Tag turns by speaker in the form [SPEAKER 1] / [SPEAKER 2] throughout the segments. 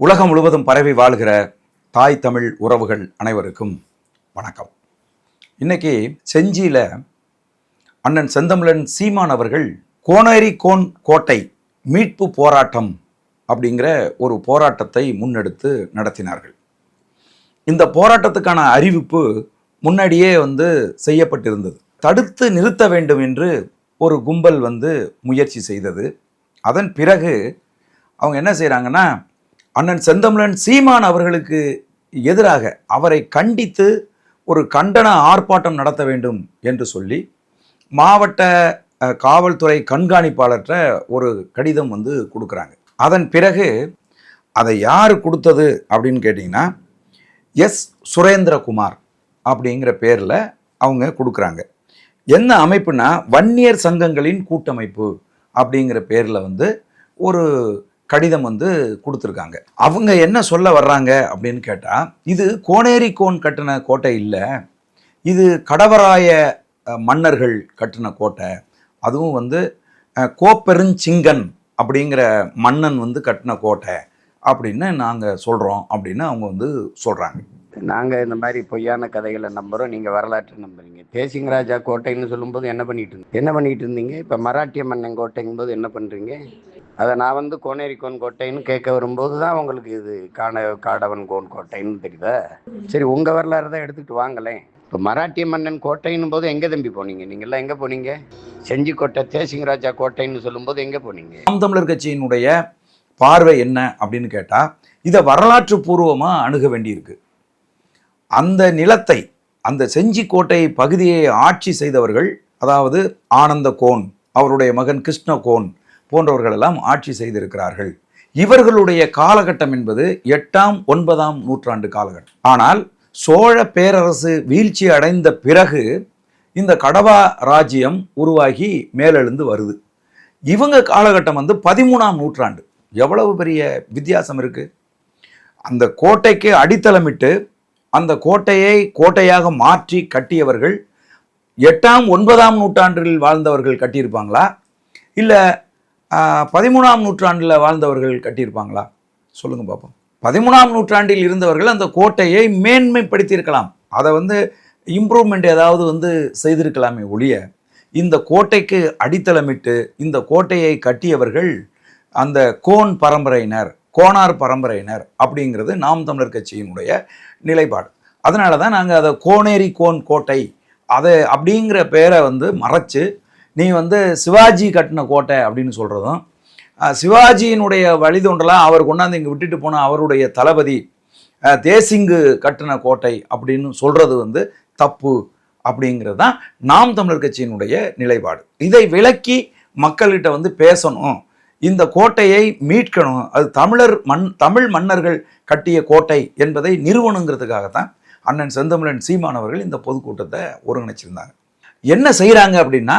[SPEAKER 1] உலகம் முழுவதும் பரவி வாழ்கிற தாய் தமிழ் உறவுகள் அனைவருக்கும் வணக்கம். இன்னைக்கு செஞ்சியில் அண்ணன் செந்தமிழன் சீமான் அவர்கள் கோனேரி கோன் கோட்டை மீட்பு போராட்டம் அப்படிங்கிற ஒரு போராட்டத்தை முன்னெடுத்து நடத்தினார்கள். இந்த போராட்டத்துக்கான அறிவிப்பு முன்னாடியே வந்து செய்யப்பட்டிருந்தது. தடுத்து நிறுத்த வேண்டும் என்று ஒரு கும்பல் வந்து முயற்சி செய்தது. அதன் பிறகு அவங்க என்ன செய்கிறாங்கன்னா அண்ணன் செந்தமிழன் சீமான் அவர்களுக்கு எதிராக அவரை கண்டித்து ஒரு கண்டன ஆர்ப்பாட்டம் நடத்த வேண்டும் என்று சொல்லி மாவட்ட காவல்துறை கண்காணிப்பாளர்கிட்ட ஒரு கடிதம் வந்து கொடுக்குறாங்க. அதன் பிறகு அதை யார் கொடுத்தது? அப்படின்னு கேட்டிங்கன்னா எஸ். சுரேந்திரகுமார் அப்படிங்கிற பேரில் அவங்க கொடுக்குறாங்க. என்ன அமைப்புனா வன்னியர் சங்கங்களின் கூட்டமைப்பு அப்படிங்கிற பேரில் வந்து ஒரு கடிதம் வந்து கொடுத்துருக்காங்க. அவங்க என்ன சொல்ல வர்றாங்க அப்படின்னு கேட்டால் இது கோனேரி கோன் கட்டின கோட்டை இல்லை. இது கடவராய மன்னர்கள் கட்டின கோட்டை. அதுவும் வந்து கோப்பெருஞ்சிங்கன் அப்படிங்கிற மன்னன் வந்து கட்டின கோட்டை அப்படின்னு நாங்கள் சொல்கிறோம் அப்படின்னு அவங்க வந்து சொல்கிறாங்க
[SPEAKER 2] நாங்கள் இந்த மாதிரி பொய்யான கதைகளை நம்புகிறோம் நீங்கள் வரலாற்றை நம்புறீங்க. தேசிங்கராஜா கோட்டைன்னு சொல்லும்போது என்ன பண்ணிட்டு இருந்தீங்க என்ன பண்ணிட்டு இருந்தீங்க? இப்போ மராட்டிய மன்னன் கோட்டைங்கும் போது என்ன பண்ணுறீங்க அதை நான் வந்து கோனேரி கோன் கோட்டைன்னு கேட்க வரும்போது தான் உங்களுக்கு இது காண காடவன் கோன் கோட்டைன்னு தெரியுதா? சரி உங்கள் வரலாறு தான் எடுத்துகிட்டு வாங்களேன். இப்போ மராட்டிய மன்னன் கோட்டைன்னும் போது எங்கே தம்பி போனீங்க? நீங்கள்லாம் எங்கே போனீங்க? செஞ்சிக்கோட்டை தேசிங்கராஜா கோட்டைன்னு சொல்லும்போது எங்கே போனீங்க?
[SPEAKER 1] நாம் தமிழர் கட்சியினுடைய பார்வை என்ன அப்படின்னு கேட்டால் இதை வரலாற்று பூர்வமாக அணுக வேண்டியிருக்கு. அந்த நிலத்தை அந்த செஞ்சிக்கோட்டை பகுதியை ஆட்சி செய்தவர்கள் அதாவது ஆனந்த கோன் அவருடைய மகன் கிருஷ்ண கோன் போன்றவர்கள் எல்லாம் ஆட்சி செய்திருக்கிறார்கள். இவர்களுடைய காலகட்டம் என்பது எட்டாம் ஒன்பதாம் நூற்றாண்டு காலகட்டம். ஆனால் சோழ பேரரசு வீழ்ச்சி அடைந்த பிறகு இந்த கடவா ராஜ்யம் உருவாகி மேலெழுந்து வருது. இவங்க காலகட்டம் வந்து பதிமூணாம் நூற்றாண்டு. எவ்வளவு பெரிய வித்தியாசம் இருக்குது அந்த கோட்டைக்கு அடித்தளமிட்டு அந்த கோட்டையை கோட்டையாக மாற்றி கட்டியவர்கள் எட்டாம் ஒன்பதாம் நூற்றாண்டில் வாழ்ந்தவர்கள் கட்டியிருப்பாங்களா? இல்லை பதிமூணாம் நூற்றாண்டில் வாழ்ந்தவர்கள் கட்டியிருப்பாங்களா? சொல்லுங்கள் பார்ப்போம் பதிமூணாம் நூற்றாண்டில் இருந்தவர்கள் அந்த கோட்டையை மேன்மைப்படுத்தியிருக்கலாம். அதை வந்து இம்ப்ரூவ்மெண்ட் ஏதாவது வந்து செய்திருக்கலாமே ஒழிய இந்த கோட்டைக்கு அடித்தளமிட்டு இந்த கோட்டையை கட்டியவர்கள் அந்த கோன் பரம்பரையினர். கோணார் பரம்பரையினர் அப்படிங்கிறது நாம் தமிழர் கட்சியினுடைய நிலைப்பாடு. அதனால தான் நாங்கள் அதை கோனேரி கோன் கோட்டை அதை அப்படிங்கிற பேரை வந்து மறைச்சு நீ வந்து சிவாஜி கட்டின கோட்டை அப்படின்னு சொல்கிறதும் சிவாஜியினுடைய வழிதோன்றலாம் அவர் கொண்டாந்து இங்கே விட்டுட்டு போன அவருடைய தளபதி தேசிங்கு கட்டின கோட்டை அப்படின்னு சொல்கிறது வந்து தப்பு அப்படிங்கிறது தான் நாம் தமிழர் கட்சியினுடைய நிலைப்பாடு. இதை விளக்கி மக்கள்கிட்ட வந்து பேசணும். இந்த கோட்டையை மீட்கணும். அது தமிழர் மண் தமிழ் மன்னர்கள் கட்டிய கோட்டை என்பதை நிறுவனங்கிறதுக்காகத்தான் அண்ணன் செந்தமிழன் சீமானவர்கள் இந்த பொதுக்கூட்டத்தை ஒருங்கிணைச்சிருந்தாங்க. என்ன செய்கிறாங்க அப்படின்னா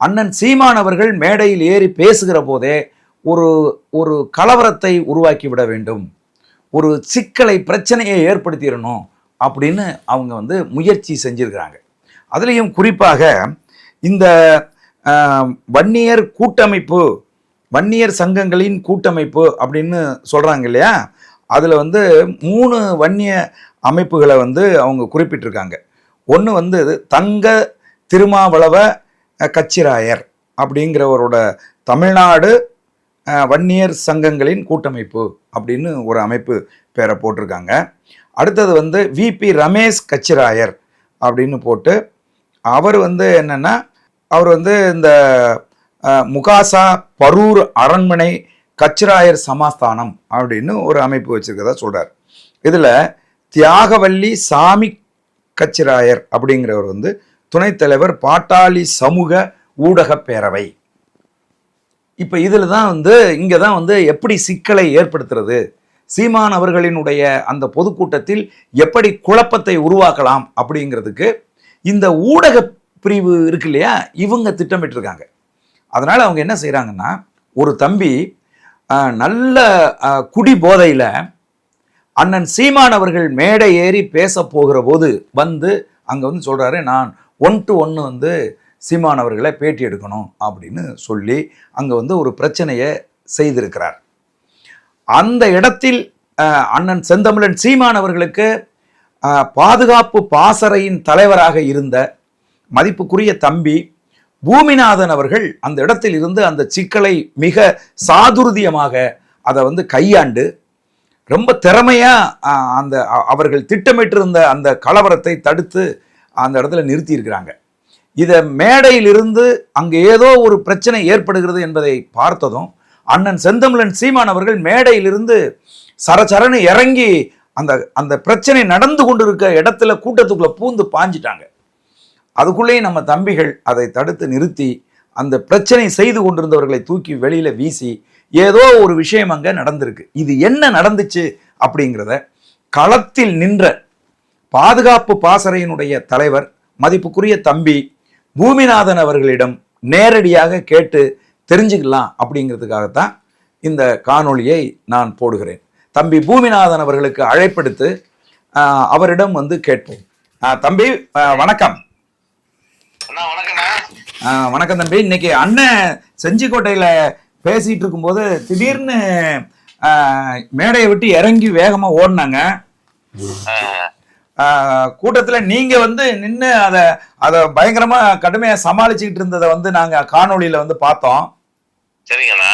[SPEAKER 1] அண்ணன் சீமானவர்கள் மேடையில் ஏறி பேசுகிற போதே ஒரு ஒரு கலவரத்தை உருவாக்கி விட வேண்டும். ஒரு சிக்கலை பிரச்சனையை ஏற்படுத்திடணும் அப்படின்னு அவங்க வந்து முயற்சி செஞ்சுருக்கிறாங்க. அதுலேயும் குறிப்பாக இந்த வன்னியர் கூட்டமைப்பு வன்னியர் சங்கங்களின் கூட்டமைப்பு அப்படின்னு சொல்கிறாங்க இல்லையா? அதில் வந்து மூணு வன்னிய அமைப்புகளை வந்து அவங்க குறிப்பிட்டிருக்காங்க. ஒன்று வந்து தங்க திருமாவளவ கச்சிராயர் அப்படிங்கிறவரோட தமிழ்நாடு வன்னியர் சங்கங்களின் கூட்டமைப்பு அப்படின்னு ஒரு அமைப்பு பேரை போட்டிருக்காங்க. அடுத்தது வந்து விபி ரமேஷ் கச்சிராயர் அப்படின்னு போட்டு அவர் வந்து என்னென்னா அவர் வந்து இந்த முகாசா பரூர் அரண்மனை கச்சிராயர் சமாஸ்தானம் அப்படின்னு ஒரு அமைப்பு வச்சிருக்கதா சொல்றார். இதில் தியாகவல்லி சாமி கச்சிராயர் அப்படிங்கிறவர் வந்து துணைத் தலைவர் பாட்டாளி சமூக ஊடக பேரவை. இப்போ இதில் தான் வந்து இங்கே தான் வந்து எப்படி சிக்கலை ஏற்படுத்துறது? சீமான் அவர்களினுடைய அந்த பொதுக்கூட்டத்தில் எப்படி குழப்பத்தை உருவாக்கலாம் அப்படிங்கிறதுக்கு இந்த ஊடக பிரிவு இருக்கு இல்லையா? இவங்க திட்டமிட்டிருக்காங்க. அதனால் அவங்க என்ன செய்கிறாங்கன்னா ஒரு தம்பி நல்ல குடி போதையில் அண்ணன் சீமான் அவர்கள் மேடை ஏறி பேச போகிற போது வந்து அங்கே வந்து சொல்கிறாரு நான் ஒன் டு ஒன்று வந்து சீமான் அவர்களை பேட்டி எடுக்கணும் அப்படின்னு சொல்லி அங்கே வந்து ஒரு பிரச்சனையை செய்திருக்கிறார். அந்த இடத்தில் அண்ணன் செந்தமிழன் சீமான் அவர்களுக்கு பாதுகாப்பு பாசறையின் தலைவராக இருந்த மதிப்புக்குரிய தம்பி பூமிநாதன் அவர்கள் அந்த இடத்தில் இருந்து அந்த சிக்கலை மிக சாதுர்தியமாக அதை வந்து கையாண்டு ரொம்ப திறமையாக அந்த அவர்கள் திட்டமிட்டிருந்த அந்த கலவரத்தை தடுத்து அந்த இடத்துல நிறுத்தியிருக்கிறாங்க. இதை மேடையிலிருந்து அங்கே ஏதோ ஒரு பிரச்சனை ஏற்படுகிறது என்பதை பார்த்ததும் அண்ணன் செந்தமிழன் சீமான் அவர்கள் மேடையிலிருந்து சரசரன்னு இறங்கி அந்த அந்த பிரச்சனை நடந்து கொண்டிருக்க இடத்துல கூட்டத்துக்குள்ளே பூந்து பாஞ்சிட்டாங்க. அதுக்குள்ளேயே நம்ம தம்பிகள் அதை தடுத்து நிறுத்தி அந்த பிரச்சனை செய்து கொண்டிருந்தவர்களை தூக்கி வெளியில் வீசி ஏதோ ஒரு விஷயம் அங்கே நடந்திருக்கு. இது என்ன நடந்துச்சு அப்படிங்கிறத களத்தில் நின்ற பாதுகாப்பு பாசறையினுடைய தலைவர் மதிப்புக்குரிய தம்பி பூமிநாதன் அவர்களிடம் நேரடியாக கேட்டு தெரிஞ்சுக்கலாம் அப்படிங்கிறதுக்காகத்தான் இந்த காணொளியை நான் போடுகிறேன். தம்பி பூமிநாதன் அவர்களுக்கு அழைப்பெடுத்து அவரிடம் வந்து கேட்போம். தம்பி வணக்கம். வணக்கம் தம்பி. இன்னைக்கு அண்ணன் செஞ்சிக்கோட்டையில பேசிட்டு இருக்கும்போது திடீர்னு மேடையை விட்டு இறங்கி வேகமா ஓடினாங்க. கூட்டத்துல நீங்க வந்து நின்று அதை அதை பயங்கரமா கடுமையா சமாளிச்சுக்கிட்டு இருந்ததை வந்து நாங்க காணொளியில வந்து பார்த்தோம்.
[SPEAKER 3] சரிங்கண்ணா.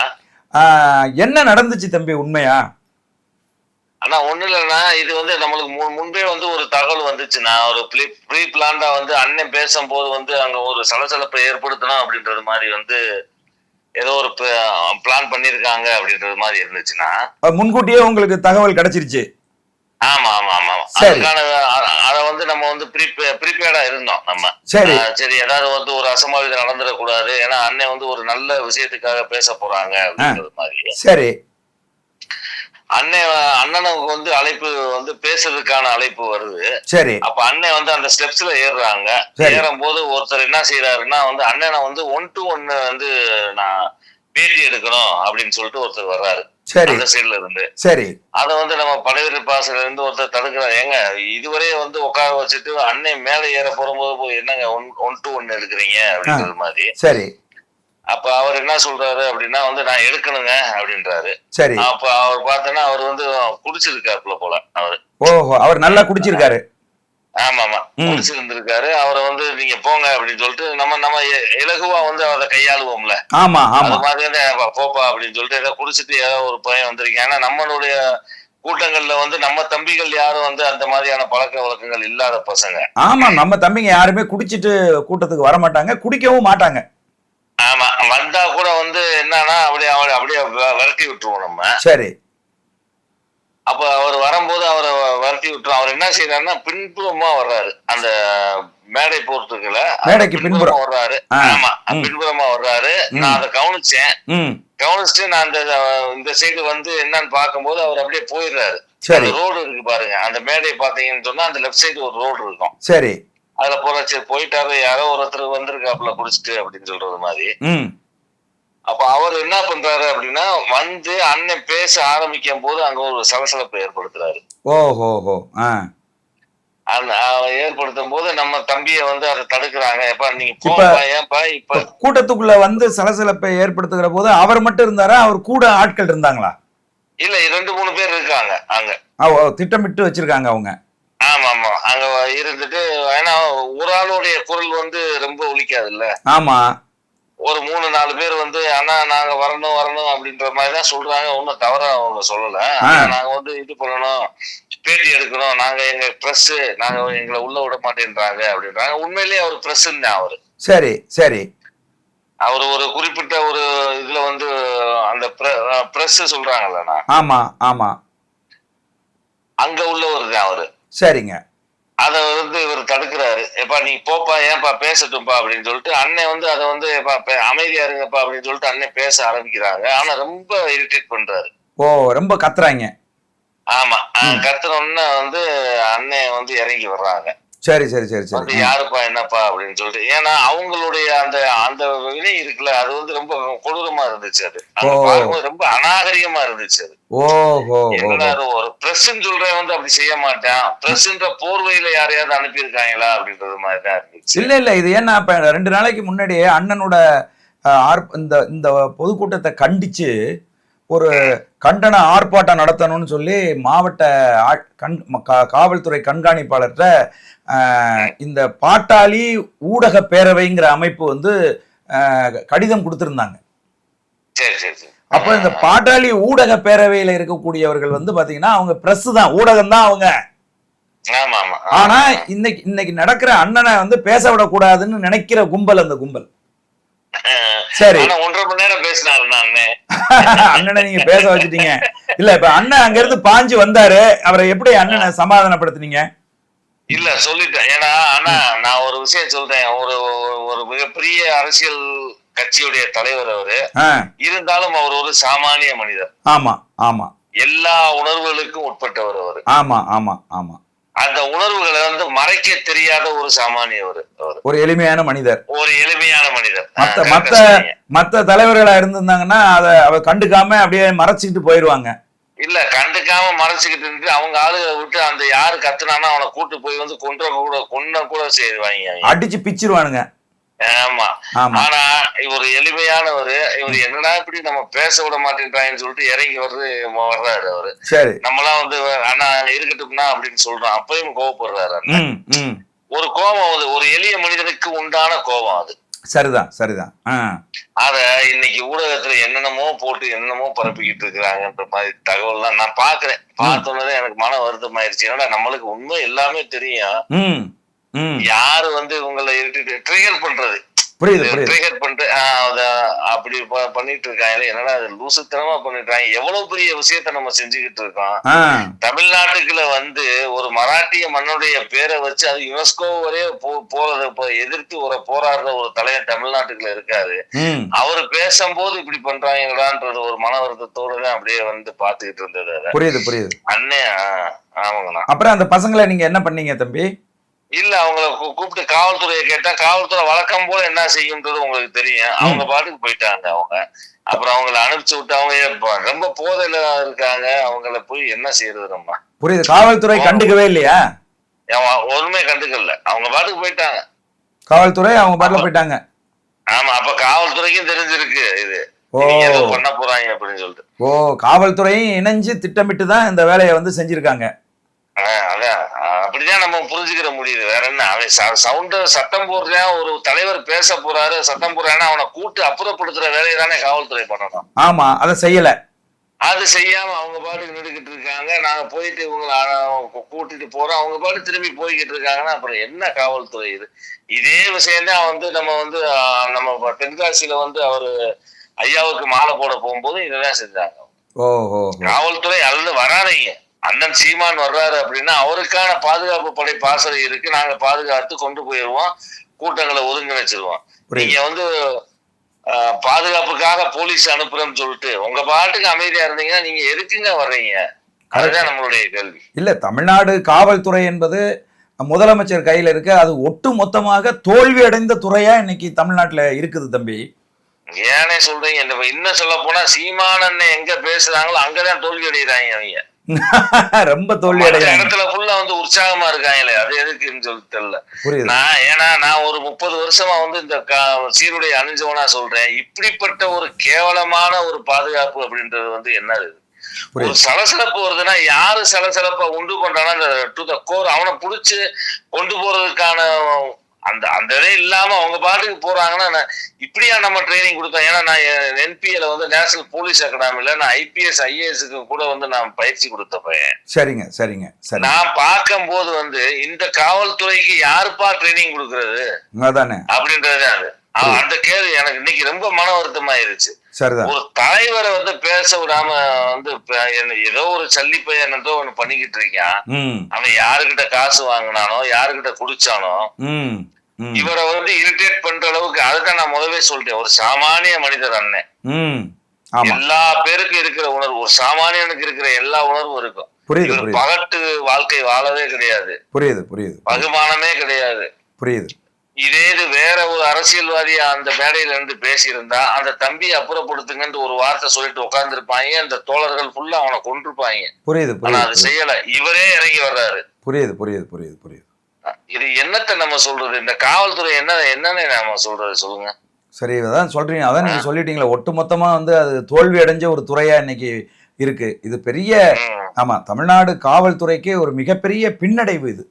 [SPEAKER 1] ஆஹ், என்ன நடந்துச்சு தம்பி உண்மையா?
[SPEAKER 3] அண்ணா ஒண்ணு இல்லைண்ணா. இது வந்து நம்மளுக்கு முன் முன்பே வந்து ஒரு தகவல் வந்துச்சுண்ணா. ஒரு ப்ரீ ப்ரீ பிளான்டா வந்து அண்ணன் பேசும்போது வந்து அங்க ஒரு சலசலப்பை ஏற்படுத்தணும் அப்படின்றது மாதிரி வந்து ஏதோ ஒரு பிளான் பண்ணியிருக்காங்க அப்படின்றது மாதிரி இருந்துச்சுண்ணா.
[SPEAKER 1] அஹ், முன்கூட்டியே உங்களுக்கு தகவல் கிடைச்சிருச்சு.
[SPEAKER 3] ஆமா ஆமா ஆமா. அதுக்கான அத வந்து நம்ம வந்து ப்ரீபே ப்ரீபேடா இருந்தோம் நம்ம.
[SPEAKER 1] சரி.
[SPEAKER 3] சரி ஏதாவது வந்து ஒரு அசம்பாவிதம் நடந்துடக்கூடாது. ஏன்னா அண்ணன் வந்து ஒரு நல்ல விஷயத்துக்காக பேச போறாங்க அப்படின்றது மாதிரி.
[SPEAKER 1] சரி.
[SPEAKER 3] அண்ணன் அண்ணனுக்கு வந்து அழைப்பு வந்து பேசுறதுக்கான அழைப்பு வருது.
[SPEAKER 1] சரி.
[SPEAKER 3] அப்ப அண்ணன் வந்து அந்த ஸ்டெப்ஸ்ல ஏறுறாங்க. ஏறும் போது ஒருத்தர் என்ன செய்யறாருன்னா வந்து அண்ணனை வந்து ஒன் டு ஒன்னு வந்து நான் பேட்டி எடுக்கணும் அப்படின்னு சொல்லிட்டு ஒருத்தர் வர்றாரு. அந்த சைடுல இருந்து.
[SPEAKER 1] சரி.
[SPEAKER 3] அத வந்து நம்ம படைவீர பாசல இருந்து ஒருத்தர் தடுக்கிறார். ஏங்க இதுவரை வந்து உட்கார வச்சுட்டு அண்ணன் மேல ஏற போகும்போது போய் என்னங்க ஒன் ஒன் டு ஒன் எடுக்கிறீங்க? அப்படின்றது மாதிரி.
[SPEAKER 1] சரி.
[SPEAKER 3] அப்ப அவர் என்ன சொல்றாரு அப்படின்னா வந்து நான் எடுக்கணுங்க அப்படின்றாரு.
[SPEAKER 1] சரி.
[SPEAKER 3] அப்ப அவர் பார்த்தோன்னா அவர் வந்து குடிச்சிருக்காருல போல அவர்.
[SPEAKER 1] ஓஹோ அவர் நல்லா குடிச்சிருக்காரு.
[SPEAKER 3] ஆமா ஆமா. குடிச்சிருந்திருக்காரு. அவரை வந்து நீங்க போங்க அப்படின்னு சொல்லிட்டு நம்ம நம்ம இலகுவா வந்து அதை கையாளுவோம்ல.
[SPEAKER 1] ஆமா ஆமா.
[SPEAKER 3] மாதிரி "பா, போப்பா அப்படின்னு சொல்லிட்டு ஏதோ குடிச்சிட்டு ஏதோ ஒரு பையன் வந்திருக்கேன் ஏன்னா நம்மளுடைய கூட்டங்கள்ல வந்து நம்ம தம்பிகள் யாரும் வந்து அந்த மாதிரியான பழக்க வழக்கங்கள் இல்லாத பசங்க.
[SPEAKER 1] ஆமா நம்ம தம்பிங்க யாருமே குடிச்சிட்டு கூட்டத்துக்கு வர மாட்டாங்க குடிக்கவும் மாட்டாங்க.
[SPEAKER 3] ஆமா வந்தா கூட வந்து என்னன்னா அப்படியே அவரை அப்படியே விரட்டி விட்டுருவோம் நம்ம.
[SPEAKER 1] சரி.
[SPEAKER 3] அப்ப அவர் வரும்போது அவரை விரட்டி விட்டுரும். அவர் என்ன செய்யறாருன்னா பின்புறமா வர்றாரு. அந்த மேடை போறதுக்குல
[SPEAKER 1] மேடைக்கு பின்புறம்.
[SPEAKER 3] வர்றாரு. ஆமா. பின்புறமா வர்றாரு. நான் அதை கவனிச்சேன். கவனிச்சுட்டு நான் அந்த இந்த சைடு வந்து என்னன்னு பார்க்கும்போது அவர் அப்படியே போயிடுறாரு.
[SPEAKER 1] சரி.
[SPEAKER 3] ரோடு இருக்கு பாருங்க. அந்த மேடை பாத்தீங்கன்னு சொன்னா அந்த லெஃப்ட் சைடு ஒரு ரோடு இருக்கும்.
[SPEAKER 1] சரி.
[SPEAKER 3] அதுல போற சரி போயிட்டாரு யாரோ ஒருத்தர் வந்திருக்காப்புல குடிச்சிட்டு அப்படின்னு சொல்றது மாதிரி. அப்ப அவர் என்ன பண்றாரு அப்படின்னா வந்து அண்ணன் பேச ஆரம்பிக்கும் போது அங்க ஒரு சலசலப்பை ஏற்படுத்துறாரு.
[SPEAKER 1] ஓஹோ
[SPEAKER 3] ஏற்படுத்தும் போது நம்ம தம்பிய வந்து அதை தடுக்கிறாங்க. எப்ப நீங்க ஏன்பா இப்ப
[SPEAKER 1] கூட்டத்துக்குள்ள வந்து சலசலப்பை ஏற்படுத்துகிற போது அவர் மட்டும் இருந்தாரா? அவர் கூட ஆட்கள் இருந்தாங்களா?
[SPEAKER 3] இல்ல ரெண்டு மூணு பேர் இருக்காங்க அங்க.
[SPEAKER 1] திட்டமிட்டு வச்சிருக்காங்க அவங்க.
[SPEAKER 3] ஆமா ஆமா அங்க இருந்துட்டு ஏன்னா ஒரு ஆளுடைய குரல் வந்து ரொம்ப ஒலிக்காது இல்ல
[SPEAKER 1] ஆமா.
[SPEAKER 3] ஒரு மூணு நாலு பேர் வந்து அண்ணா நாங்க வரணும் வரணும் அப்படின்ற மாதிரி தான் சொல்றாங்க. ஒன்றும் தவறா அவங்க சொல்லல. ஆனா, நாங்க வந்து இது பண்ணணும் பேட்டி எடுக்கணும் நாங்க எங்க ப்ரெஸ் நாங்க எங்களை உள்ள விட மாட்டேன்றாங்க அப்படின்றாங்க. உண்மையிலேயே அவர் ப்ரெஸ் தான் அவரு.
[SPEAKER 1] சரி சரி.
[SPEAKER 3] அவர் ஒரு குறிப்பிட்ட ஒரு இதுல வந்து அந்த ப்ரெஸ் சொல்றாங்கல்லண்ணா.
[SPEAKER 1] ஆமா ஆமா.
[SPEAKER 3] அங்க உள்ளவர் தான் அவரு.
[SPEAKER 1] சரிங்க.
[SPEAKER 3] அதை வந்து இவர் தடுக்கிறாரு. எப்பா நீ போப்பா ஏன்பா பேசட்டும்பா அப்படின்னு சொல்லிட்டு அண்ணன் வந்து அதை வந்து எப்பா அமைதியா இருங்கப்பா அப்படின்னு சொல்லிட்டு அண்ணன் பேச ஆரம்பிக்கிறாங்க ஆனா ரொம்ப இரிட்டேட் பண்றாரு.
[SPEAKER 1] ஓ ரொம்ப கத்துறாங்க.
[SPEAKER 3] ஆமா.
[SPEAKER 1] ம்.
[SPEAKER 3] கத்துனோன்னா வந்து அண்ணன் வந்து இறங்கி வர்றாங்க.
[SPEAKER 1] சரி சரி சரி சரி.
[SPEAKER 3] யாருப்பா என்னப்பா அப்படின்னு சொல்லிட்டு. ஏன்னா அவங்களுடைய அந்த அந்த வினை இருக்குல்ல அது வந்து ரொம்ப கொடூரமா இருந்துச்சு அது. ரொம்ப அநாகரிகமா இருந்துச்சு அது.
[SPEAKER 1] ஓஹோ
[SPEAKER 3] ஒரு பிரஸ்ன்னு சொல்றேன் வந்து அப்படி செய்ய மாட்டான். பிரஸ்ன்ற போர்வையில யாரையாவது அனுப்பியிருக்காங்களா அப்படின்றது மாதிரி தான் இருந்துச்சு.
[SPEAKER 1] இல்ல இல்ல இது ஏன்னா இப்ப ரெண்டு நாளைக்கு முன்னாடியே அண்ணனோட இந்த இந்த பொதுக்கூட்டத்தை கண்டிச்சு ஒரு கண்டன ஆர்ப்பாட்டம் நடத்தணும்னு சொல்லி மாவட்ட கண் கா- காவல்துறை கண்காணிப்பாளர்கிட்ட இந்த பாட்டாளி ஊடக பேரவைங்கிற அமைப்பு வந்து கடிதம் கொடுத்திருந்தாங்க.
[SPEAKER 3] சரி சரி சரி.
[SPEAKER 1] அப்ப இந்த பாட்டாளி ஊடக பேரவையில இருக்கக்கூடியவர்கள் வந்து பாத்தீங்கன்னா அவங்க பிரஸ் தான். ஊடகம் தான் அவங்க. ஆனா இன்னைக்கு இன்னைக்கு நடக்கிற அண்ணனை வந்து பேச விடக்கூடாதுன்னு நினைக்கிற கும்பல் அந்த கும்பல். சரி.
[SPEAKER 3] ஒன்றரை மணி நேரம் பேசினாரு நான்.
[SPEAKER 1] அண்ணனை நீங்க பேச வச்சுட்டீங்க. இல்ல இப்ப அண்ணன் அங்க இருந்து பாஞ்சு வந்தாரு. அவரை எப்படி அண்ணனை சமாதானப்படுத்துனீங்க?
[SPEAKER 3] இல்ல சொல்லிட்டேன். ஏன்னா ஆனா நான் ஒரு விஷயம் சொல்றேன். ஒரு ஒரு மிகப்பெரிய அரசியல் கட்சியுடைய தலைவர் அவரு. இருந்தாலும் அவர் ஒரு சாமானிய மனிதர்.
[SPEAKER 1] ஆமா ஆமா.
[SPEAKER 3] எல்லா உணர்வுகளுக்கும் உட்பட்டவர் அவர்.
[SPEAKER 1] ஆமா ஆமா ஆமா.
[SPEAKER 3] அந்த உணர்வுகளை வந்து மறைக்க தெரியாத ஒரு சாமானியவர்
[SPEAKER 1] ஒரு எளிமையான மனிதர்.
[SPEAKER 3] ஒரு எளிமையான மனிதர்.
[SPEAKER 1] மத்த மத்த. மத்த தலைவர்களா இருந்திருந்தாங்கன்னா அதை அவ கண்டுக்காம அப்படியே மறைச்சிக்கிட்டு போயிருவாங்க.
[SPEAKER 3] இல்ல கண்டுக்காம மறைச்சுக்கிட்டு இருந்து அவங்க ஆளுகளை விட்டு அந்த யாரு கத்துனானா அவனை கூட்டு போய் வந்து கொன்ற கூட கொன்ன கூட செய்வாங்க.
[SPEAKER 1] அடிச்சு பிச்சிருவானுங்க.
[SPEAKER 3] ஆமா. ஆனா இவர் எளிமையானவர். இவர் என்னடா இப்படி நம்ம பேச விட மாட்டேன்றாங்கன்னு சொல்லிட்டு இறங்கி வர்றது வர்றாரு அவரு.
[SPEAKER 1] சரி.
[SPEAKER 3] நம்மளாம் வந்து அண்ணா இருக்கட்டும்னா அப்படின்னு சொல்றோம் அப்பயும் கோவப்படுறாரு ஒரு கோபம் அது. ஒரு எளிய மனிதனுக்கு உண்டான கோபம் அது.
[SPEAKER 1] சரிதான் சரிதான்.
[SPEAKER 3] அத இன்னைக்கு ஊடகத்துல என்னென்னமோ போட்டு என்னென்னமோ பரப்பிக்கிட்டு இருக்கிறாங்கன்ற மாதிரி தகவல் தான் நான் பாக்குறேன். பார்த்தோன்னே எனக்கு மன வருத்தமாயிருச்சு. ஏன்னா நம்மளுக்கு உண்மை எல்லாமே தெரியும். யாரு வந்து உங்களை இருட்டு ட்ரிகர் பண்றது?
[SPEAKER 1] புரியுது
[SPEAKER 3] ட்ரிகர் பண்ணிட்டு அப்படி பண்ணிட்டு இருக்காங்க என்னடா அது லூசுத்தனமா பண்ணிட்டாங்க. எவ்வளவு பெரிய விஷயத்த நம்ம செஞ்சுக்கிட்டு இருக்கோம். தமிழ்நாட்டுக்குள்ள வந்து ஒரு மராட்டிய மண்ணுடைய பேரை வச்சு அது யுனெஸ்கோ வரைய போறத எதிர்த்து ஒரு போராடுற ஒரு தலைவர் தமிழ்நாட்டுக்குள்ள இருக்காரு. அவர் பேசும்போது இப்படி பண்றாங்களான்றது ஒரு மன வருத்தத்தோட தான் அப்படியே வந்து பாத்துக்கிட்டு இருந்தது
[SPEAKER 1] புரியுது புரியுது.
[SPEAKER 3] அண்ணே ஆமாங்கண்ணா.
[SPEAKER 1] அப்புறம் அந்த பசங்களை நீங்க என்ன பண்ணீங்க தம்பி?
[SPEAKER 3] இல்ல அவங்கள கூப்பிட்டு காவல்துறையை கேட்டா காவல்துறை வழக்கம் போல என்ன செய்யும்ன்றது உங்களுக்கு தெரியும். அவங்க பாட்டுக்கு போயிட்டாங்க அவங்க. அப்புறம் அவங்கள அனுப்பிச்சு விட்டு அவங்க ரொம்ப போதையில இருக்காங்க. அவங்கள போய் என்ன செய்யறது நம்ம?
[SPEAKER 1] புரியுது. காவல்துறை கண்டுக்கவே இல்லையா?
[SPEAKER 3] ஒண்ணுமே கண்டுக்கல. அவங்க பாட்டுக்கு போயிட்டாங்க.
[SPEAKER 1] காவல்துறை அவங்க பாட்டில் போயிட்டாங்க.
[SPEAKER 3] ஆமா அப்ப காவல்துறைக்கும் தெரிஞ்சிருக்கு. இது பண்ண போறாங்க அப்படின்னு சொல்லிட்டு.
[SPEAKER 1] ஓ காவல்துறையும் இணைஞ்சு திட்டமிட்டு தான் இந்த வேலையை வந்து செஞ்சிருக்காங்க.
[SPEAKER 3] அதான். அப்படிதான் நம்ம புரிஞ்சுக்கிற முடியுது. வேற என்ன? அவன் சவுண்ட சத்தம் போடுறான் ஒரு தலைவர் பேச போறாரு சத்தம் போடுறான்னா அவனை கூட்டு அப்புறப்படுத்துற வேலையை தானே காவல்துறை பண்ணணும்.
[SPEAKER 1] ஆமா அதை செய்யல.
[SPEAKER 3] அது செய்யாம அவங்க பாட்டுக்கு நின்றுகிட்டு இருக்காங்க. நாங்க போயிட்டு இவங்களை கூட்டிட்டு போறோம். அவங்க பாட்டு திரும்பி போய்கிட்டு இருக்காங்கன்னா அப்புறம் என்ன காவல்துறை இது? இதே விஷயம்தான் வந்து நம்ம வந்து நம்ம தென்காசியில வந்து அவரு ஐயாவுக்கு மாலை போட போகும்போது இதெல்லாம் செஞ்சாங்க. காவல்துறை அல்லது வராதீங்க. அண்ணன் சீமான் வர்றாரு அப்படின்னா அவருக்கான பாதுகாப்பு படை பாசறை இருக்கு. நாங்க பாதுகாத்து கொண்டு போயிடுவோம் கூட்டங்களை ஒருங்கிணைச்சிருவோம். நீங்க வந்து பாதுகாப்புக்காக போலீஸ் அனுப்புறேன்னு சொல்லிட்டு உங்க பாட்டுக்கு அமைதியா இருந்தீங்கன்னா நீங்க எதுக்குங்க வர்றீங்க? அதுதான் நம்மளுடைய கேள்வி.
[SPEAKER 1] இல்ல தமிழ்நாடு காவல்துறை என்பது முதலமைச்சர் கையில இருக்கு. அது ஒட்டு மொத்தமாக தோல்வி அடைந்த துறையா இன்னைக்கு தமிழ்நாட்டுல இருக்குது தம்பி.
[SPEAKER 3] ஏனே சொல்றீங்க. இன்னும் சொல்ல போனா சீமானன் எங்க பேசுறாங்களோ அங்கதான் தோல்வி அடைகிறாங்க அவங்க.
[SPEAKER 1] ரொம்ப தோல்வி
[SPEAKER 3] இடத்துல ஃபுல்லா வந்து உற்சாகமா இருக்காங்களே அது எதுக்குன்னு சொல்லி தெரியல நான் ஏன்னா நான் ஒரு முப்பது வருஷமா வந்து இந்த கா- சீருடை அணிஞ்சவனா சொல்றேன். இப்படிப்பட்ட ஒரு கேவலமான ஒரு பாதுகாப்பு அப்படின்றது வந்து என்னது ஒரு
[SPEAKER 1] புரியுது.
[SPEAKER 3] சலசலப்பு வருதுன்னா யாரு சலசலப்பை உண்டு பண்றானா அந்த டு த கோர் அவனை புடிச்சு கொண்டு போறதுக்கான அந்த அந்த இதே இல்லாம அவங்க பாட்டுக்கு போறாங்கன்னா இப்படியா நம்ம ட்ரைனிங் கொடுத்தோம். ஏன்னா நான் என்பிஎல வந்து நேஷனல் போலீஸ் அகாடமில நான் ஐபிஎஸ் ஐஏஎஸ்க்கு கூட வந்து நான் பயிற்சி கொடுத்த பையன்.
[SPEAKER 1] சரிங்க சரிங்க சரி.
[SPEAKER 3] நான் பார்க்கும்போது வந்து இந்த காவல்துறைக்கு யாருப்பா ட்ரைனிங் கொடுக்கறது? அப்படின்றது அது. அந்த கேள்வி எனக்கு இன்னைக்கு ரொம்ப மன வருத்தமாயிருச்சு.
[SPEAKER 1] சரிதான்.
[SPEAKER 3] ஒரு தலைவரை வந்து பேச விடாம வந்து ஏதோ ஒரு சல்லி பையன் ஏதோ ஒண்ணு பண்ணிக்கிட்டு இருக்கான் அவன் யாருக்கிட்ட காசு வாங்கினானோ யாருக்கிட்ட குடிச்சானோ இவரை வந்து இரிட்டேட் பண்ற அளவுக்கு அதுதான் நான் முதவே சொல்லிட்டேன். ஒரு சாமானிய மனிதர் அண்ணன் எல்லா பேருக்கும் இருக்கிற உணர்வு ஒரு சாமானியனுக்கு இருக்கிற எல்லா உணர்வும் இருக்கும்.
[SPEAKER 1] புரியுது
[SPEAKER 3] பகட்டு வாழ்க்கை வாழவே கிடையாது.
[SPEAKER 1] புரியுது புரியுது.
[SPEAKER 3] பகுமானமே கிடையாது.
[SPEAKER 1] புரியுது.
[SPEAKER 3] இதே இது வேற ஒரு அரசியல்வாதி அந்த மேடையில இருந்து பேசியிருந்தா அந்த தம்பியை அப்புறப்படுத்துங்கன்னு ஒரு வார்த்தை சொல்லிட்டு உட்கார்ந்துருப்பாங்க அந்த தோழர்கள் ஃபுல்லா அவனை கொண்டிருப்பாங்க
[SPEAKER 1] புரியுது
[SPEAKER 3] ஆனா அது செய்யல. இவரே இறங்கி வர்றாரு.
[SPEAKER 1] புரியுது புரியுது புரியுது புரியுது.
[SPEAKER 3] இது என்னத்த நம்ம சொல்றது? இந்த காவல்துறை என்ன என்னன்னு நாம சொல்றது சொல்லுங்க.
[SPEAKER 1] சரி அதான் சொல்றீங்க. அதான் நீங்க சொல்லிட்டீங்களா ஒட்டுமொத்தமா வந்து அது தோல்வி அடைஞ்ச ஒரு துறையா இன்னைக்கு இருக்கு. இது பெரிய. ஆமா தமிழ்நாடு காவல்துறைக்கே ஒரு மிகப்பெரிய பின்னடைவு இது.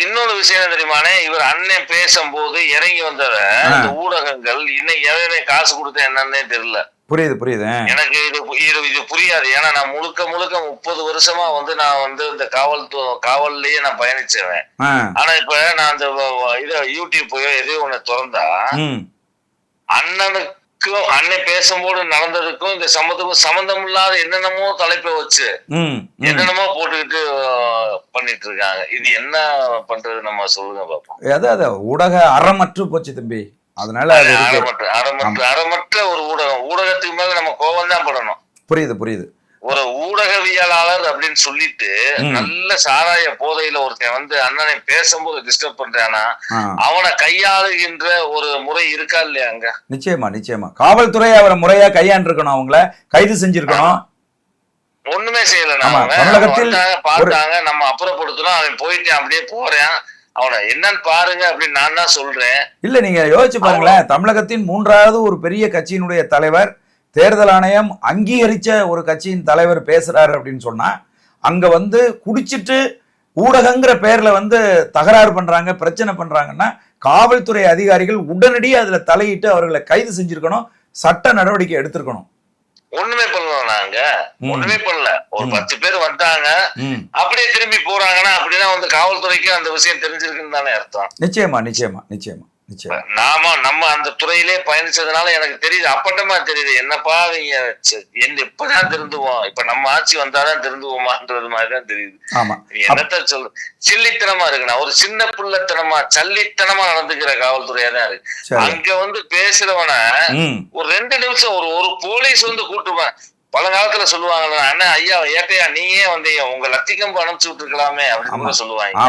[SPEAKER 3] இன்னொரு விஷயம் என்ன தெரியுமானே இவர் அண்ணன் பேசும்போது இறங்கி வந்தத இந்த ஊடகங்கள் இன்னும் எவனே காசு கொடுத்த என்னன்னே தெரியல.
[SPEAKER 1] புரியுது புரியுது
[SPEAKER 3] எனக்கு இது இது இது புரியாது. ஏன்னா நான் முழுக்க முழுக்க முப்பது வருஷமா வந்து நான் வந்து இந்த காவல் காவல்லயே நான் பயணிச்சவன்.
[SPEAKER 1] ஆ.
[SPEAKER 3] ஆனா இப்ப நான் வ- இத யூடியூப் போயோ எதையோ ஒண்ணு திறந்தா
[SPEAKER 1] ம்.
[SPEAKER 3] அண்ணனுக்கும் அண்ணன் பேசும்போது நடந்ததுக்கும் இந்த சம்மந்தமும் சம்மந்தம் இல்லாத என்னென்னமோ தலைப்பை வச்சு. என்னென்னமோ போட்டுக்கிட்டு பண்ணிட்டு இருக்காங்க இது என்ன பண்றது நம்ம சொல்லுங்க பாப்போம்.
[SPEAKER 1] அதான் ஊடக அறமற்று போச்சு தம்பி. அதனால.
[SPEAKER 3] அறமற்ற அறமற்ற அறமற்ற ஒரு ஊடகம். ஊடகத்துக்கு மேல நம்ம கோபம் தான் படணும்.
[SPEAKER 1] புரியுது புரியுது.
[SPEAKER 3] ஒரு ஊடகவியலாளர் அப்படின்னு சொல்லிட்டு. நல்ல சாராய போதையில ஒருத்தன் வந்து அண்ணனை பேசும்போது டிஸ்டர்ப் பண்றானா அவனை கையாளுகின்ற ஒரு முறை இருக்கா இல்லையா அங்க?
[SPEAKER 1] நிச்சயமா நிச்சயமா. காவல்துறை அவரை முறையா கையாண்டிருக்கணும் அவங்கள கைது செஞ்சிருக்கணும்.
[SPEAKER 3] ஒண்ணுமே செய்யல பார்த்தாங்க நம்ம அப்புறப்படுத்தணும் அவன் போயிட்டு அப்படியே போறேன். அவனை என்னன்னு பாருங்க அப்படின்னு நான் தான் சொல்றேன்.
[SPEAKER 1] இல்ல நீங்க யோசிச்சு பாருங்களேன் தமிழகத்தின் மூன்றாவது ஒரு பெரிய கட்சியினுடைய தலைவர் தேர்தல் ஆணையம் அங்கீகரிச்ச ஒரு கட்சியின் தலைவர் பேசுறாரு அப்படின்னு சொன்னா அங்க வந்து குடிச்சிட்டு ஊடகங்கிற பேர்ல வந்து தகராறு பண்றாங்க பிரச்சனை பண்றாங்கன்னா காவல்துறை அதிகாரிகள் உடனடியாக அதுல தலையிட்டு அவர்களை கைது செஞ்சிருக்கணும் சட்ட நடவடிக்கை எடுத்திருக்கணும்.
[SPEAKER 3] ஒண்ணுமே பண்ணல நாங்க. ஒண்ணுமே பண்ணல. ஒரு. பத்து பேர் வந்தாங்க. அப்படியே திரும்பி போறாங்கன்னா அப்படின்னா வந்து காவல்துறைக்கு அந்த விஷயம் தெரிஞ்சிருக்குன்னு தானே அர்த்தம்.
[SPEAKER 1] நிச்சயமா நிச்சயமா நிச்சயமா.
[SPEAKER 3] நாம நம்ம அந்த துறையிலே பயணிச்சதுனால எனக்கு தெரியுது அப்பட்டமா தெரியுது என்னப்பா ச்ச, என்ன எப்பதான் திருந்துவோம்? இப்ப நம்ம ஆட்சி வந்தாதான் திருந்துவோமான்றது மாதிரிதான் தெரியுது. என்னத்த சொல்லு சில்லித்தனமா இருக்குண்ணா ஒரு சின்ன பிள்ளைத்தனமா சல்லித்தனமா நடந்துக்கிற காவல்துறையா தான் இருக்கு அங்க வந்து பேசுறவன ஒரு ரெண்டு நிமிஷம் ஒரு ஒரு போலீஸ் வந்து கூட்டுவேன் பழங்காலத்துல சொல்லுவாங்கல்ல அண்ணா ஐயா ஏட்டையா நீயே வந்தீங்க. உங்க லத்திக்கம்பு அனுப்பிச்சு விட்டுருக்கலாமே அப்படின்னு சொல்லுவாங்க.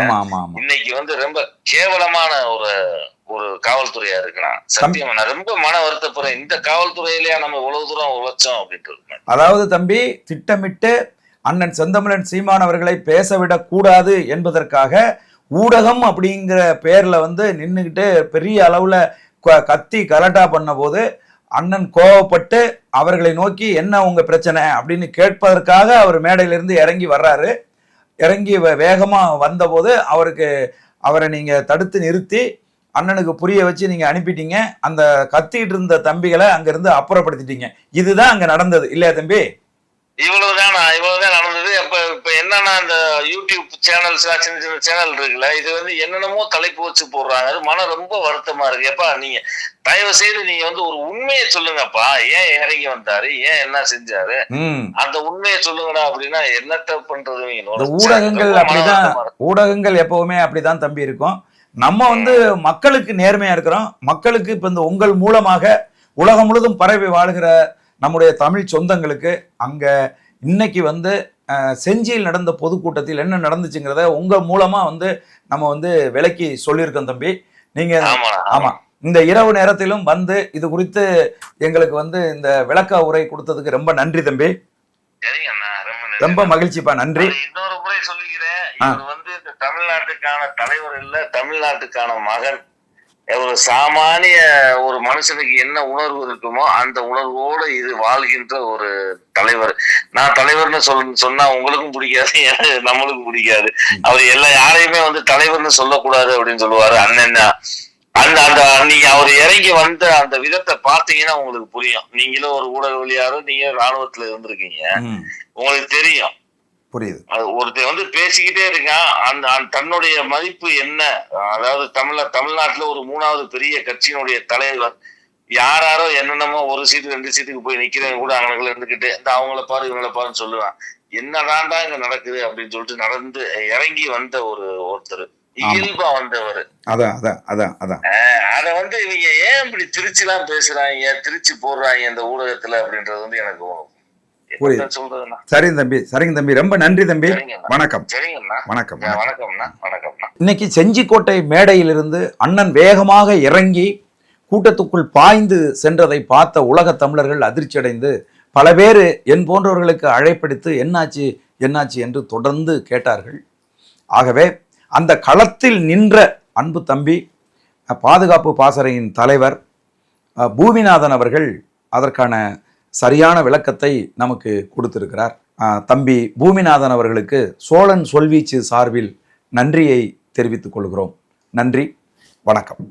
[SPEAKER 3] இன்னைக்கு வந்து ரொம்ப கேவலமான ஒரு ஒரு காவல்துறையா இருக்குண்ணா சத்தியமா நான் ரொம்ப மன வருத்தப்படுறேன். இந்த காவல்துறையிலயா நம்ம இவ்வளவு தூரம் உழைச்சோம் அப்படின்ட்டு
[SPEAKER 1] அதாவது தம்பி திட்டமிட்டு அண்ணன் செந்தமிழன் சீமான் அவர்களை பேசவிடக் கூடாது என்பதற்காக ஊடகம் அப்படிங்கிற பேர்ல வந்து நின்றுக்கிட்டு பெரிய அளவுல கத்தி கலட்டா பண்ண போது அண்ணன் கோவப்பட்டு அவர்களை நோக்கி என்ன உங்க பிரச்சனை? அப்படின்னு கேட்பதற்காக அவர் மேடையிலிருந்து இறங்கி வர்றாரு. இறங்கி வே- வேகமா வந்தபோது அவருக்கு அவரை நீங்க தடுத்து நிறுத்தி அண்ணனுக்கு புரிய வச்சு நீங்க அனுப்பிட்டீங்க. அந்த கத்திட்டு இருந்த தம்பிகளை அங்கிருந்து அப்புறப்படுத்திட்டீங்க. இதுதான் அங்க நடந்தது. இல்லையா தம்பி?
[SPEAKER 3] இவ்வளவுதான்? இவ்வளவுதான் நடந்தது. அப்ப இப்ப என்னன்னா அந்த யூடியூப் சேனல்ஸ் சின்ன சின்ன சேனல் இருக்குல்ல இது வந்து என்னென்னமோ தலைப்பு வச்சு போடுறாங்க. அது மனம் ரொம்ப வருத்தமா இருக்கு. எப்பா நீங்க தயவு செய்து நீங்க வந்து ஒரு உண்மையை சொல்லுங்கப்பா. ஏன் இறங்கி வந்தாரு? ஏன் என்ன செஞ்சாரு? அந்த உண்மையை சொல்லுங்கடா அப்படின்னா என்னத்த பண்றது
[SPEAKER 1] ஊடகங்கள் அப்படிதான் ஊடகங்கள் எப்பவுமே அப்படிதான் தம்பி இருக்கும். நம்ம வந்து மக்களுக்கு நேர்மையா இருக்கிறோம். மக்களுக்கு இப்ப இந்த உங்கள் மூலமாக உலகம் முழுதும் பரவி வாழ்கிற நம்முடைய தமிழ் சொந்தங்களுக்கு அங்க இன்னைக்கு வந்து செஞ்சியில் நடந்த பொதுக்கூட்டத்தில் என்ன நடந்துச்சுங்கிறத உங்க மூலமா வந்து நம்ம வந்து விளக்கி சொல்லியிருக்கோம் தம்பி. நீங்க
[SPEAKER 3] ஆமா
[SPEAKER 1] இந்த இரவு நேரத்திலும் வந்து இது குறித்து எங்களுக்கு வந்து இந்த விளக்க உரை கொடுத்ததுக்கு ரொம்ப நன்றி தம்பி.
[SPEAKER 3] ரொம்ப
[SPEAKER 1] மகிழ்ச்சிப்பா. நன்றி.
[SPEAKER 3] இன்னொரு முறை. இவர் வந்து தமிழ்நாட்டுக்கான தலைவர் இல்ல தமிழ்நாட்டுக்கான மகன். ஒரு சாமானிய ஒரு மனுஷனுக்கு என்ன உணர்வு இருக்குமோ அந்த உணர்வோடு இது வாழ்கின்ற ஒரு தலைவர். நான் தலைவர்னு சொல் சொன்னா உங்களுக்கும் பிடிக்காது நம்மளுக்கும் பிடிக்காது. அவர் எல்லா யாரையுமே வந்து தலைவர்னு சொல்லக்கூடாது அப்படின்னு சொல்லுவாரு அண்ணன். அந்த அந்த நீங்க அவர் இறங்கி வந்த அந்த விதத்தை பார்த்தீங்கன்னா உங்களுக்கு புரியும். நீங்களும் ஒரு ஊடகவியலாளரோ நீங்க ராணுவத்துல இருந்திருக்கீங்க. உங்களுக்கு தெரியும்.
[SPEAKER 1] புரியுது.
[SPEAKER 3] அது ஒருத்தன் வந்து பேசிக்கிட்டே இருக்கான். அந்த தன்னுடைய மதிப்பு என்ன? அதாவது தமிழ தமிழ்நாட்டுல ஒரு மூணாவது பெரிய கட்சியினுடைய தலைவர் யாராரோ என்னென்னமோ ஒரு சீட்டு ரெண்டு சீட்டுக்கு போய் நிக்கிறவங்க கூட அங்கனக்குள்ள இருந்துகிட்டு இந்த அவங்கள பாரு இவங்கள பாருன்னு சொல்லுவான். என்னதான்டா இங்க நடக்குது அப்படின்னு சொல்லிட்டு நடந்து இறங்கி வந்த ஒரு ஒருத்தர். இயல்பா வந்தவர்.
[SPEAKER 1] அதான் அதான் அதான் அதான்.
[SPEAKER 3] அத வந்து இவங்க ஏன் இப்படி திருச்சி எல்லாம் பேசுறாங்க திருச்சி போடுறாங்க இந்த ஊடகத்துல அப்படின்றது வந்து எனக்கு
[SPEAKER 1] புரியுது. சரிங்க தம்பி சரிங்க தம்பி. ரொம்ப நன்றி தம்பி. வணக்கம். வணக்கம்
[SPEAKER 3] வணக்கம்ண்ணா
[SPEAKER 1] இன்னைக்கு செஞ்சிக்கோட்டை மேடையிலிருந்து அண்ணன் வேகமாக இறங்கி கூட்டத்துக்குள் பாய்ந்து சென்றதை பார்த்த உலக தமிழர்கள் அதிர்ச்சியடைந்து பல பேர் என் போன்றவர்களுக்கு அழைப்பெடுத்து என்னாச்சு என்னாச்சு? என்று தொடர்ந்து கேட்டார்கள். ஆகவே அந்த களத்தில் நின்ற அன்பு தம்பி பாதுகாப்பு பாசறையின் தலைவர் பூமிநாதன் அவர்கள் அதற்கான சரியான விளக்கத்தை நமக்கு கொடுத்திருக்கிறார். தம்பி பூமிநாதன் அவர்களுக்கு சோழன் சொல்வீச்சு சார்பில் நன்றியை தெரிவித்துக் கொள்கிறோம். நன்றி வணக்கம்.